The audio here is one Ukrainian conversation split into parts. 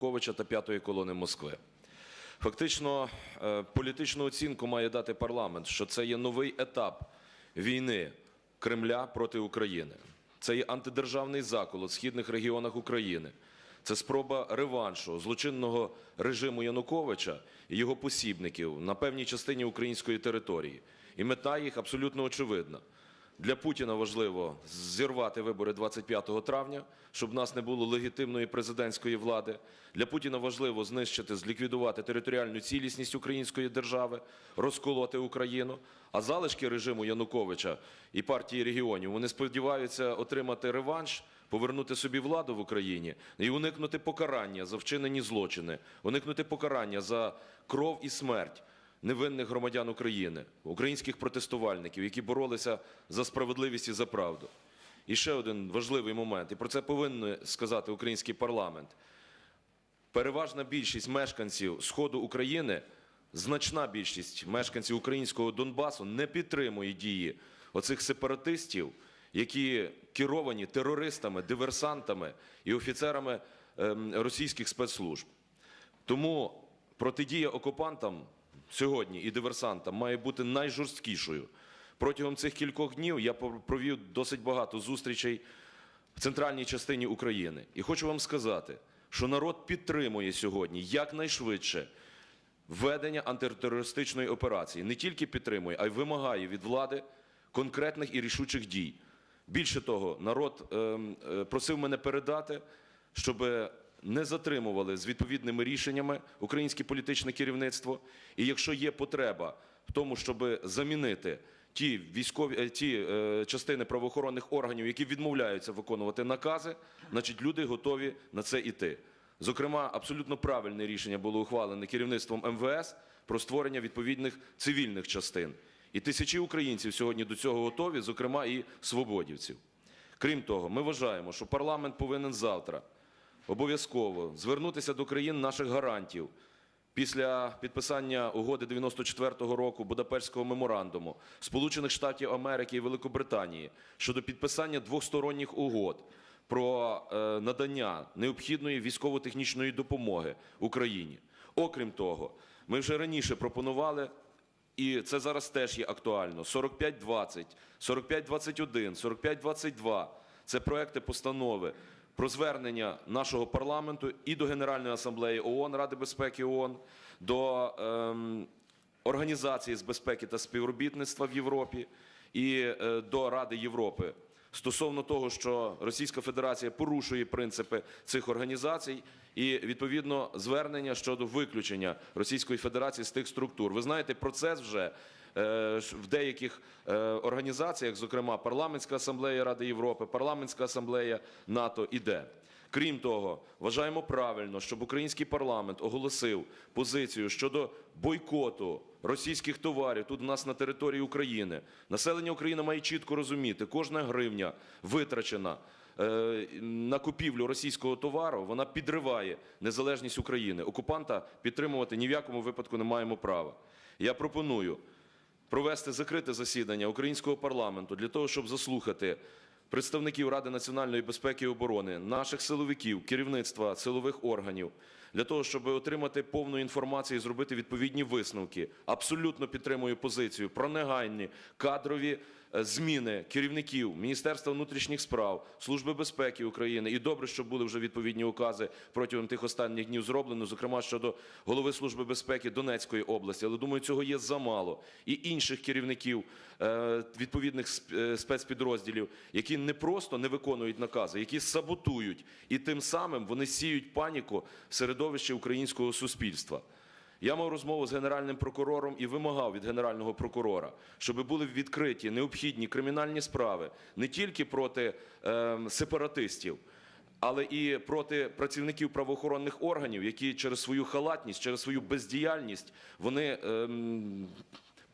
Януковича та п'ятої колони Москви. Фактично, е, політичну оцінку має дати парламент, що це є новий етап війни Кремля проти України. Це є антидержавний заколот в східних регіонах України. Це спроба реваншу злочинного режиму Януковича і його посібників на певній частині української території. І мета їх абсолютно очевидна. Для Путіна важливо зірвати вибори 25 травня, щоб в нас не було легітимної президентської влади. Для Путіна важливо знищити, зліквідувати територіальну цілісність української держави, розколоти Україну. А залишки режиму Януковича і партії регіонів вони сподіваються отримати реванш, повернути собі владу в Україні і уникнути покарання за вчинені злочини, уникнути покарання за кров і смерть невинних громадян України, українських протестувальників, які боролися за справедливість і за правду. І ще один важливий момент, і про це повинен сказати український парламент. Переважна більшість мешканців Сходу України, значна більшість мешканців українського Донбасу не підтримує дії оцих сепаратистів, які керовані терористами, диверсантами і офіцерами ем, російських спецслужб. Тому протидія окупантам сьогодні і диверсантам має бути найжорсткішою. Протягом цих кількох днів я провів досить багато зустрічей в центральній частині України. І хочу вам сказати, що народ підтримує сьогодні якнайшвидше введення антитерористичної операції. Не тільки підтримує, а й вимагає від влади конкретних і рішучих дій. Більше того, народ ем, е, просив мене передати, щоб не затримували з відповідними рішеннями українське політичне керівництво. І якщо є потреба в тому, щоб замінити ті військові е, ті е, частини правоохоронних органів, які відмовляються виконувати накази, значить люди готові на це йти. Зокрема, абсолютно правильне рішення було ухвалене керівництвом МВС про створення відповідних цивільних частин. І тисячі українців сьогодні до цього готові, зокрема і свободівців. Крім того, ми вважаємо, що парламент повинен завтра обов'язково звернутися до країн наших гарантів після підписання угоди 94-го року Будапештського меморандуму Сполучених Штатів Америки і Великобританії щодо підписання двосторонніх угод про е, надання необхідної військово-технічної допомоги Україні. Окрім того, ми вже раніше пропонували. І це зараз теж є актуально. 4520, 4521, 4522 – це проекти постанови про звернення нашого парламенту і до Генеральної асамблеї ООН, Ради безпеки ООН, до ем, Організації з безпеки та співробітництва в Європі і е, до Ради Європи стосовно того, що Російська Федерація порушує принципи цих організацій, і відповідно звернення щодо виключення Російської Федерації з тих структур. Ви знаєте, процес вже в деяких е, організаціях, зокрема парламентська асамблея Ради Європи, парламентська асамблея НАТО, іде. Крім того, вважаємо правильно, щоб український парламент оголосив позицію щодо бойкоту російських товарів тут у нас на території України. Населення України має чітко розуміти, кожна гривня витрачена е, на купівлю російського товару, вона підриває незалежність України. Окупанта підтримувати ні в якому випадку не маємо права. Я пропоную провести закрите засідання українського парламенту для того, щоб заслухати представників Ради національної безпеки і оборони, наших силовиків, керівництва силових органів, для того, щоб отримати повну інформацію і зробити відповідні висновки. Абсолютно підтримую позицію про негайні кадрові е, зміни керівників Міністерства внутрішніх справ, Служби безпеки України. І добре, що були вже відповідні укази протягом тих останніх днів зроблено, зокрема щодо голови Служби безпеки Донецької області. Але думаю, цього є замало. І інших керівників е, відповідних е, спецпідрозділів, які не просто не виконують накази, які саботують, і тим самим вони сіють паніку в середовищі українського суспільства. Я мав розмову з генеральним прокурором і вимагав від генерального прокурора, щоб були відкриті необхідні кримінальні справи не тільки проти е, сепаратистів, але і проти працівників правоохоронних органів, які через свою халатність, через свою бездіяльність вони. ем,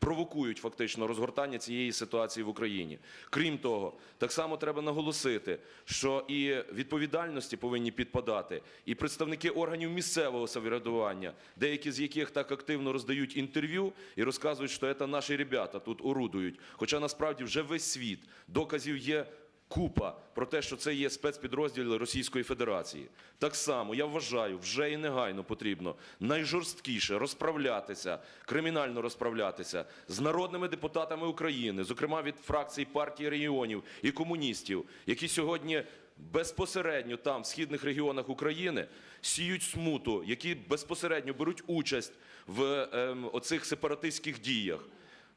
провокують фактично розгортання цієї ситуації в Україні. Крім того, так само треба наголосити, що і відповідальності повинні підпадати і представники органів місцевого самоврядування, деякі з яких так активно роздають інтерв'ю і розказують, що це наші ребята тут орудують. Хоча насправді вже весь світ доказів є купа про те, що це є спецпідрозділи Російської Федерації. Так само я вважаю, вже і негайно потрібно найжорсткіше розправлятися, кримінально розправлятися з народними депутатами України, зокрема від фракцій партії регіонів і комуністів, які сьогодні безпосередньо там, в східних регіонах України, сіють смуту, які безпосередньо беруть участь в ем, оцих сепаратистських діях.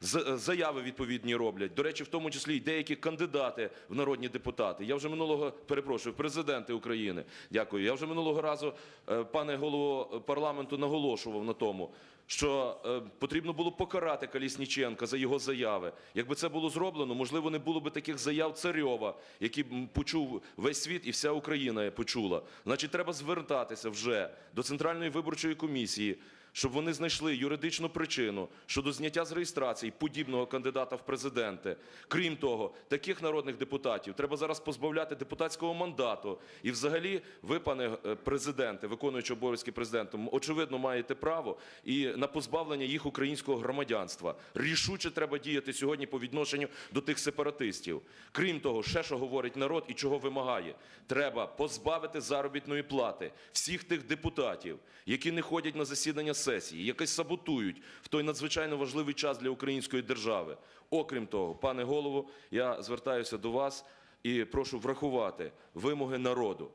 З- Заяви відповідні роблять. До речі, в тому числі й деякі кандидати в народні депутати. Я вже минулого перепрошую, президенти України. Дякую. Я вже минулого разу, е, пане голово парламенту, наголошував на тому, що е, потрібно було покарати Калісніченка за його заяви. Якби це було зроблено, можливо, не було би таких заяв Царьова, які почув весь світ і вся Україна почула. Значить, треба звертатися вже до Центральної виборчої комісії щоб вони знайшли юридичну причину щодо зняття з реєстрації подібного кандидата в президенти. Крім того, таких народних депутатів треба зараз позбавляти депутатського мандату. І, взагалі, ви, пане е, президенте, виконуючи обов'язки президента, очевидно, маєте право і на позбавлення їх українського громадянства. Рішуче треба діяти сьогодні по відношенню до тих сепаратистів. Крім того, ще що говорить народ і чого вимагає, треба позбавити заробітної плати всіх тих депутатів, які не ходять на засідання сесії, які саботують в той надзвичайно важливий час для української держави. Окрім того, пане голово, я звертаюся до вас і прошу врахувати вимоги народу.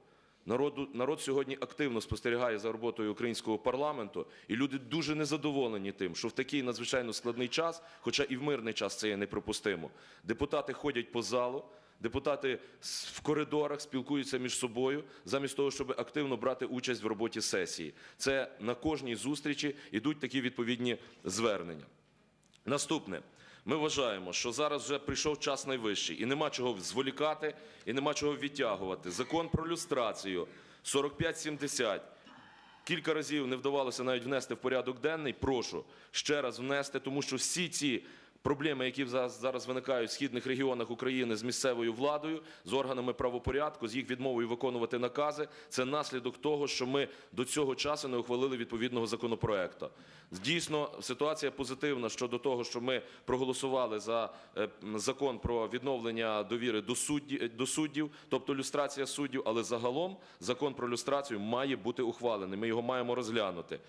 Народу, народ сьогодні активно спостерігає за роботою українського парламенту, і люди дуже незадоволені тим, що в такий надзвичайно складний час, хоча і в мирний час це є неприпустимо, депутати ходять по залу, депутати в коридорах спілкуються між собою, замість того, щоб активно брати участь в роботі сесії. Це на кожній зустрічі йдуть такі відповідні звернення. Наступне. Ми вважаємо, що зараз вже прийшов час найвищий, і нема чого зволікати, і нема чого відтягувати. Закон про люстрацію 4570. Кілька разів не вдавалося навіть внести в порядок денний. Прошу ще раз внести, тому що всі ці проблеми, які зараз виникають в східних регіонах України з місцевою владою, з органами правопорядку, з їх відмовою виконувати накази, це наслідок того, що ми до цього часу не ухвалили відповідного законопроекту. Дійсно, ситуація позитивна щодо того, що ми проголосували за е, закон про відновлення довіри до судді, до суддів, тобто люстрація суддів. Але загалом закон про люстрацію має бути ухвалений. Ми його маємо розглянути.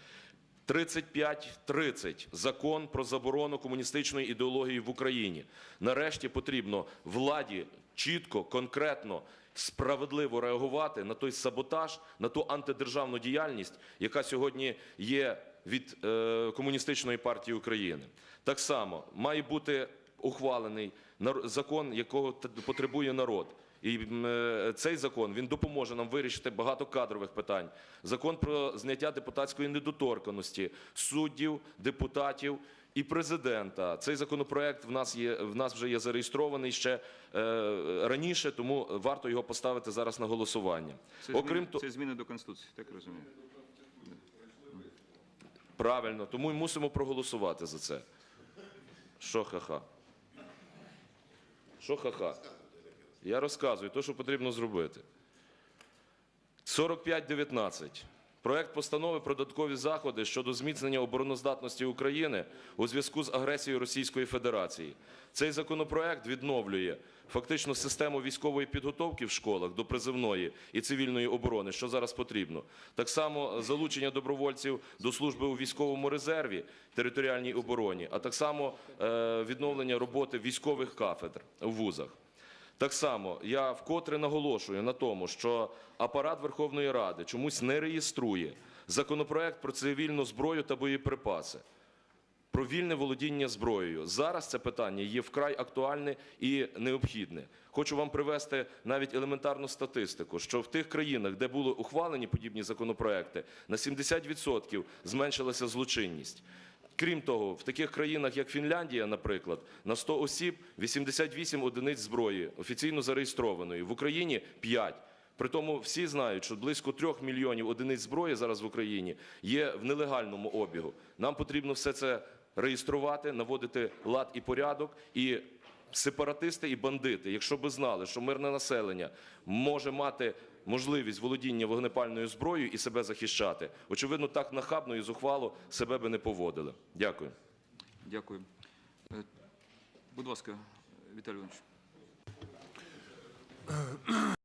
35.30 – закон про заборону комуністичної ідеології в Україні. Нарешті потрібно владі чітко, конкретно, справедливо реагувати на той саботаж, на ту антидержавну діяльність, яка сьогодні є від е, комуністичної партії України. Так само має бути ухвалений закон, якого потребує народ. І е, цей закон він допоможе нам вирішити багато кадрових питань. Закон про зняття депутатської недоторканості суддів, депутатів і президента. Цей законопроект в нас є в нас вже є зареєстрований ще е, раніше, тому варто його поставити зараз на голосування. Це Окрім того, це зміни до Конституції, так розумію. правильно, тому й мусимо проголосувати за це. Що ха-ха? Що ха-ха? Я розказую те, що потрібно зробити. 45.19. Проект постанови про додаткові заходи щодо зміцнення обороноздатності України у зв'язку з агресією Російської Федерації. Цей законопроект відновлює фактично систему військової підготовки в школах до призивної і цивільної оборони, що зараз потрібно. Так само залучення добровольців до служби у військовому резерві, територіальній обороні, а так само е, відновлення роботи військових кафедр в вузах. Так само я вкотре наголошую на тому, що апарат Верховної Ради чомусь не реєструє законопроект про цивільну зброю та боєприпаси. Про вільне володіння зброєю. Зараз це питання є вкрай актуальне і необхідне. Хочу вам привести навіть елементарну статистику, що в тих країнах, де були ухвалені подібні законопроекти, на 70% зменшилася злочинність. Крім того, в таких країнах, як Фінляндія, наприклад, на 100 осіб 88 одиниць зброї офіційно зареєстрованої. В Україні 5. Притому всі знають, що близько 3 мільйонів одиниць зброї зараз в Україні є в нелегальному обігу. Нам потрібно все це реєструвати, наводити лад і порядок. І сепаратисти і бандити, якщо би знали, що мирне населення може мати можливість володіння вогнепальною зброєю і себе захищати, очевидно, так нахабно і зухвало себе би не поводили. Дякую. Дякую. Е, Будь ласка, Віталій Іванович.